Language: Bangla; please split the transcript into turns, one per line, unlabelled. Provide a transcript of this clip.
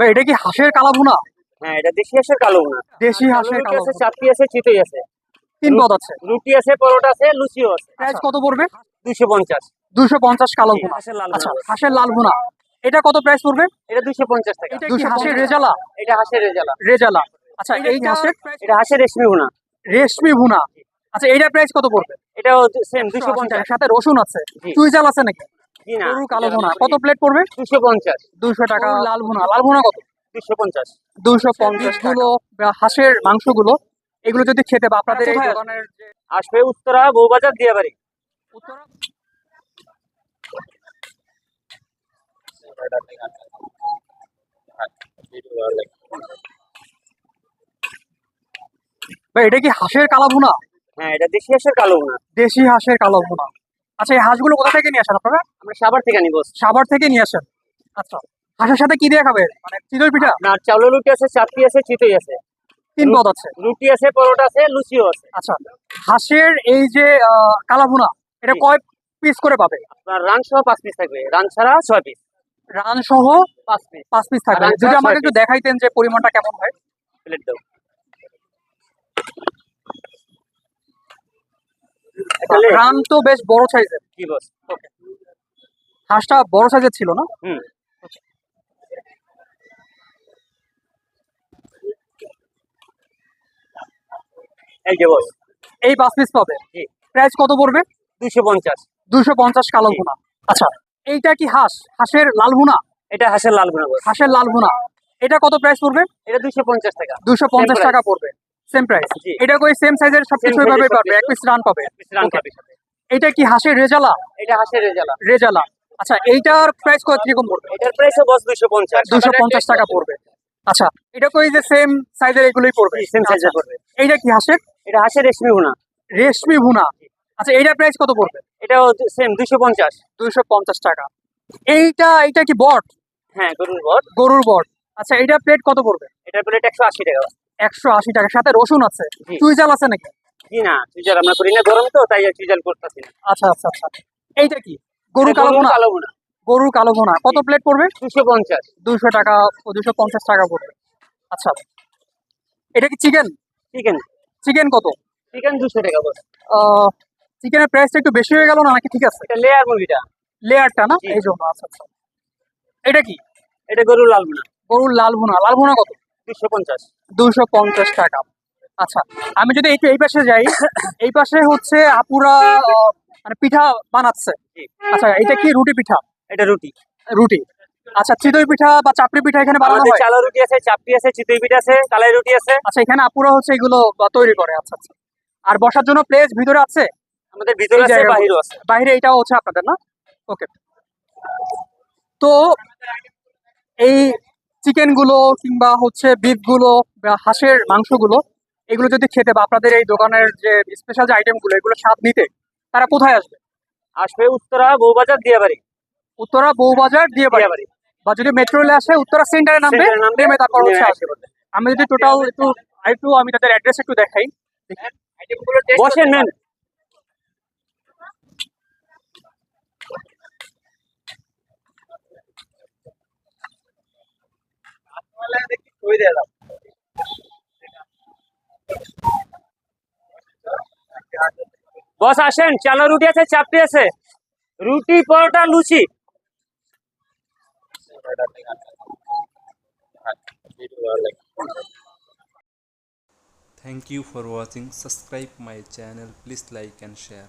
ভাই এটা কি হাঁসের কালা ভুনা
হ্যাঁ এটা দেশি হাঁসের কালো না
দেশি হাঁসের কালা
আছে
ভুনা।
চাপটি আছে চিতই আছে।
তিন পদ আছে।
রুটি আছে পরোটা আছে লুচিও আছে।
প্রাইস কত পড়বে?
দুইশো পঞ্চাশ।
দুশো পঞ্চাশ কালো ভুনা
হাঁসের লাল
আচ্ছা হাঁসের লাল ভুনা। এটা কত প্রাইস পড়বে?
এটা দুইশো পঞ্চাশ টাকা।
এটা কি হাঁসের রেজালা?
এটা হাঁসের রেজালা।
রেজালা। আচ্ছা এই হাঁসের
এটা হাঁসের রেশমি ভুনা।
রেশমি ভুনা। আচ্ছা এইটা প্রাইস কত পড়বে?
এটাও সেম দুইশো
দুশো
পঞ্চাশ।
সাথে রসুন আছে।
জি।
চুইজাল আছে নাকি? গরুর কালো ভুনা। কত প্লেট পড়বে?
দুশো পঞ্চাশ।
দুশো টাকা লাল ভুনা। লাল ভুনা কত?
দুশো পঞ্চাশ।
দুশো পঞ্চাশগুলো হাঁসের মাংসগুলো এগুলো যদি খেতে বা আপনাদের এই দোকানের
আসবে উত্তরা বউবাজার দিয়াবাড়ি।
উত্তরা? ভাই এটা কি হাঁসের কালা ভুনা?
হ্যাঁ এটা দেশি হাঁসের কালো ভুনা।
দেশি হাঁসের কালো ভুনা। আচ্ছা এই হাঁসগুলো কোথা থেকে নিয়ে আসেন আপনারা?
আমরা সাবার থেকে নিব
সাভার থেকে নিয়ে আসেন। আচ্ছা হাঁসের সাথে কি দিয়ে খাবে মানে চিতই পিঠা?
আপনার চাউলের রুটি আছে চাপটি আছে চিতই আছে।
তিন পদ আছে।
রুটি আছে পরোটা আছে লুচিও আছে।
আচ্ছা হাঁসের এই যে আহ, কালা এটা। কয় পিস করে পাবে?
আপনার রান সহ পাঁচ পিস থাকবে। রান ছাড়া ছয় পিস
রান সহ
পাঁচ পিস
পাঁচ পিস থাকবে। যদি আমাকে একটু দেখাইতেন যে পরিমাণটা কেমন হয়।
প্লেট দাও।
রান তো বেশ বড় সাইজের
বস
হাঁসটা বড় সাইজের ছিল না?
হুম। এই যে বস।
এই পাঁচ পিস পাবে।
জি।
প্রাইস কত পড়বে?
দুইশো পঞ্চাশ।
দুশো পঞ্চাশ কালো। ভুনা। আচ্ছা এইটা কি হাঁস হাঁসের লাল ভুনা?
এটা হাঁসের লাল ভুনা
হাঁসের লাল ভুনা। এটা কত প্রাইস পড়বে?
এটা দুইশো পঞ্চাশ টাকা।
দুশো পঞ্চাশ টাকা পড়বে। Same price. এটা কই সেম সাইজের সবকিছু
সবকিছু।
পাবে। এক পিস রান পাবে। এটা কি হাঁসের রেজালা?
এটা হাঁসের রেজালা।
রেজালা। আচ্ছা এইটার প্রাইস কত পড়বে?
এটার বস পঞ্চাশ।
দুশো পঞ্চাশ টাকা পড়বে। আচ্ছা এটা কই যে সেম সাইজের এগুলোই পড়বে?
সেম সাইজে
আচ্ছা।
পড়বে।
এইটা কি হাঁসের?
এটা হাঁসের রেশমি ভুনা।
রেশমি ভুনা। আচ্ছা এইটার প্রাইস কত পড়বে?
এটাও সেম দুইশো পঞ্চাশ।
দুইশো পঞ্চাশ টাকা। এইটা এইটা কি বট?
হ্যাঁ গরুর বট।
গরুর বট। আচ্ছা এইটা প্লেট কত পড়বে?
এটার প্লেট একশো আশি টাকা।
একশো আশি টাকা। সাথে রসুন আছে। চুইজাল আছে নাকি?
জি না চুইজাল আমরা করি না গরম তো তাই চুইজাল করতেছি না।
আচ্ছা আচ্ছা আচ্ছা। এইটা কি? গরু কালো ভুনা?
কালো ভুনা।
গরুর কালো ভুনা। কত প্লেট পড়বে?
দুশো পঞ্চাশ।
টাকা দুশো পঞ্চাশ টাকা পড়বে। আচ্ছা। এটা কি চিকেন?
চিকেন।
চিকেন কত?
চিকেন দুশো টাকা
চিকেনের প্রাইসটা একটু বেশি হয়ে গেল না নাকি? ঠিক আছে।
এটা লেয়ার মুরগিটা।
লেয়ারটা না? এই জন্য আচ্ছা আচ্ছা। এটা কি?
এটা গরুর লাল ভুনা।
গরুর লাল ভুনা। লাল ভুনা কত?
দুশো পঞ্চাশ।
দুশো পঞ্চাশ টাকা। আচ্ছা আমি যদি একটু এই পাশে যাই এই পাশে হচ্ছে আপুরা মানে পিঠা বানাচ্ছে। আচ্ছা এটা কি রুটি পিঠা?
এটা রুটি।
রুটি। আচ্ছা চিতই পিঠা বা চাপড়ি পিঠা এখানে বানানো হয়?
চালা রুটি আছে চাপটি আছে চিতই পিঠা আছে কালাই রুটি আছে।
আচ্ছা এখানে আপুরা হচ্ছে এগুলো তৈরি করে। আচ্ছা আচ্ছা। আর বসার জন্য প্লেস ভিতরে আছে?
আমাদের ভিতরে আছে। বাহিরও আছে।
বাইরে এটাও হচ্ছে আপনাদের না? ওকে তো এই চিকেনগুলো কিংবা হচ্ছে বিফগুলো বা হাঁসের মাংসগুলো এগুলো যদি খেতে বা আপনাদের এই দোকানের যে স্পেশাল যে আইটেমগুলো এগুলো স্বাদ নিতে তারা কোথায় আসবে?
আসবে উত্তরা বউবাজার দিয়াবাড়ি।
উত্তরা বউবাজার দিয়ে বাড়ি
দিয়াবাড়ি।
বা যদি মেট্রো রেলে আসে উত্তরা সেন্টারে নামবে নেমে তারপর হচ্ছে আসবে। আমি যদি টোটাল একটু একটু আমি তাদের অ্যাড্রেস একটু দেখাই।
বসেন নেন। বস আসেন চালা রুটি আছে চাপটি আছে রুটি পরোটা লুচি
Thank you for watching. Subscribe my channel. Please like and share.